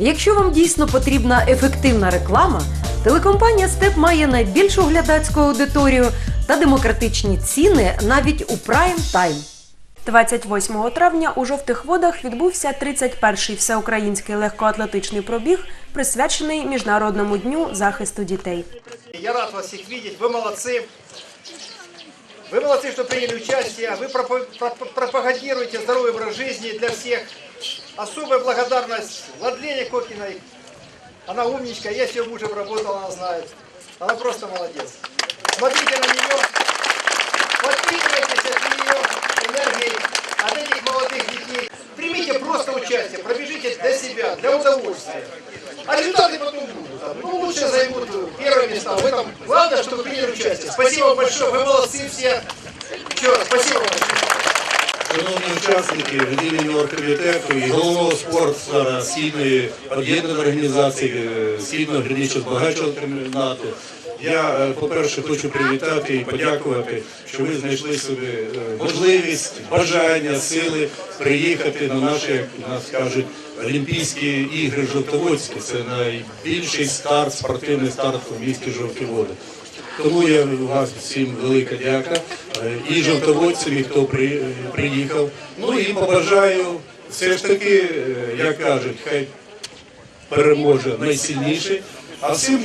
Якщо вам дійсно потрібна ефективна реклама, телекомпанія Степ має найбільшу глядацьку аудиторію та демократичні ціни навіть у прайм тайм. 28 травня у жовтих водах відбувся 31-й всеукраїнський легкоатлетичний пробіг, присвячений Міжнародному дню захисту дітей. Я рад вас всех видеть, вы молодцы. Вы молодцы, что приняли участие. Вы пропа- пропа- пропагандируете здоровый образ жизни для всех. Особая благодарность Владлене Кокиной. Она умничка, я с ее мужем работал, она знает. Она просто молодец. Смотрите на нее, подпитывайтесь от нее энергией, от этих молодых детей. Примите просто участие, пробежите для себя, для удовольствия. А результаты потом будут. Ну, лучше займут первые места. В этом главное, чтобы приняли участие. Спасибо большое, вы молодцы все. Еще раз, спасибо большое. Шановні учасники від імені оргкомітету і головного спорту східної об'єднаної організації е, східного гранічно збагачого комбінату. Я, е, по-перше, хочу привітати і подякувати, що ви знайшли собі е, можливість, бажання, сили приїхати на наші, як нас кажуть, Олімпійські ігри Жовтоводські. Це найбільший старт, спортивний старт у місті Жовті Води. Тому я вас всім велика дяка. І жовтоводцям, і хто при, приїхав. Ну і побажаю все ж таки, е, як кажуть, хай переможе найсильніший. А всім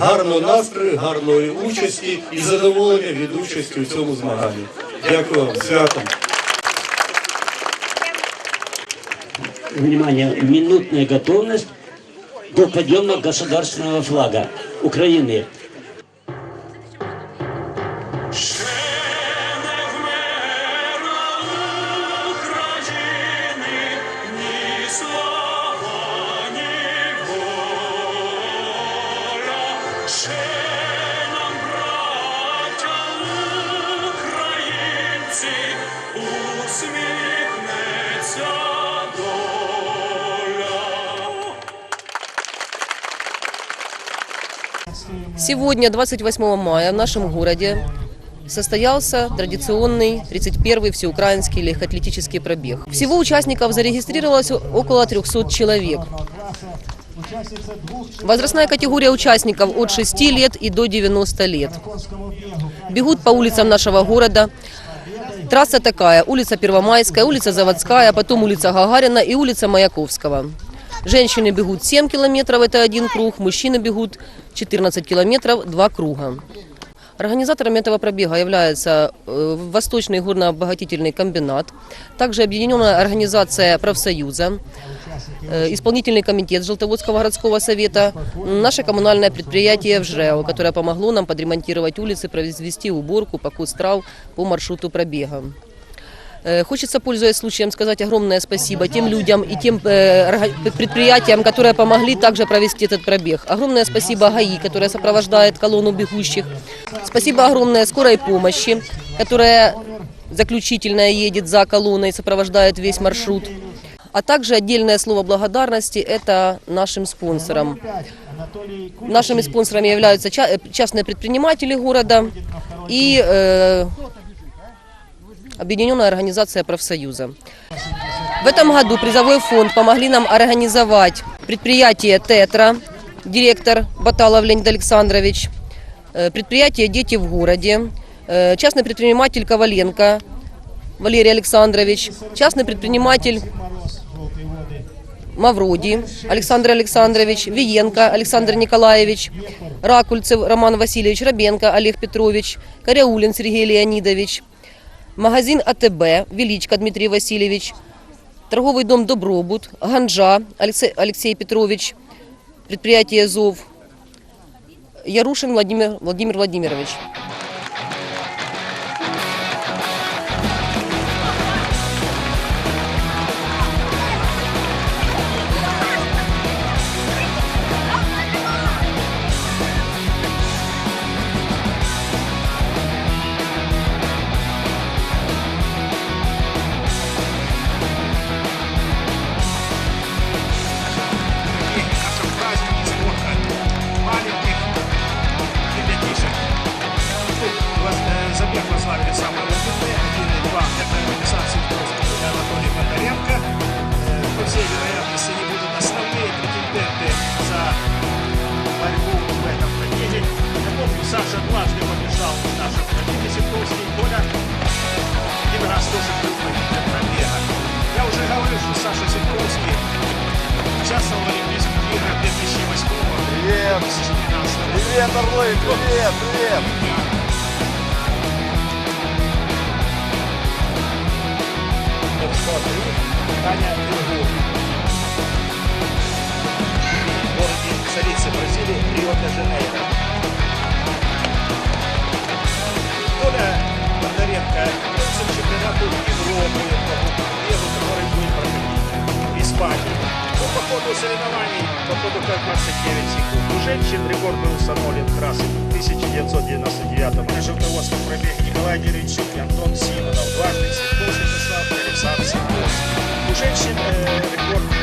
гарного настрою, гарної участі і задоволення від участі у цьому змаганні. Дякую вам, святом. Внимание, минутная готовность до подъема государственного флага Украины. Сегодня, 28 мая, в нашем городе состоялся традиционный 31-й всеукраинский легкоатлетический пробег. Всего участников зарегистрировалось около 300 человек. Возрастная категория участников от 6 лет и до 90 лет. Бегут по улицам нашего города. Трасса такая, улица Первомайская, улица Заводская, потом улица Гагарина и улица Маяковского. Женщины бегут 7 километров, это один круг, мужчины бегут 14 километров, два круга. Организатором этого пробега является э, Восточный горно-обогатительный комбинат, также Объединенная организация профсоюза, э, исполнительный комитет Желтоводского городского совета, наше коммунальное предприятие ВЖЭО, которое помогло нам подремонтировать улицы, произвести уборку, покос трав по маршруту пробега. Э, Хочется, пользуясь случаем, сказать огромное спасибо тем людям и тем э, орга- предприятиям, которые помогли также провести этот пробег. Огромное спасибо ГАИ, которая сопровождает колонну бегущих. Спасибо огромное скорой помощи, которая заключительная едет за колонной, сопровождает весь маршрут. А также отдельное слово благодарности – это нашим спонсорам. Нашими спонсорами являются ча- э, частные предприниматели города и э, Объединенная организация профсоюза. В этом году призовой фонд помогли нам организовать предприятие «Тетра», директор Баталов Леонид Александрович, э, предприятие «Дети в городе», э, частный предприниматель Коваленко Валерий Александрович, частный предприниматель Мавроди Александр Александрович, Виенко Александр Николаевич, Ракульцев Роман Васильевич, Рабенко Олег Петрович, Каряулин Сергей Леонидович, магазин АТБ Величко Дмитрий Васильевич, торговий дом Добробут, Ганжа Олексій Петрович, предприятие ЗОВ, Ярушин Владимир, Владимир Владимирович. Саша дважды побеждал в нашем Никита Ситковский, Коля один раз тоже для пробега. Я уже говорил, что Саша Ситковский участвовал в Олимпийских играх 2008 Привет! 2012 Привет, Орлы! Привет, привет! Таня Пирогова. В городе столице Бразилии Рио-де-Жанейро. Бондаренко готовится к чемпионату Европы по бегу, который будет проходить в Испании. Ну, по ходу соревнований, по ходу как 29 секунд. У женщин рекорд был установлен трассы в 1999 году. На животноводском пробеге Николай Деренчук и Антон Симонов. Дважды Симковский состав и Александр Симковский. У женщин э, рекорд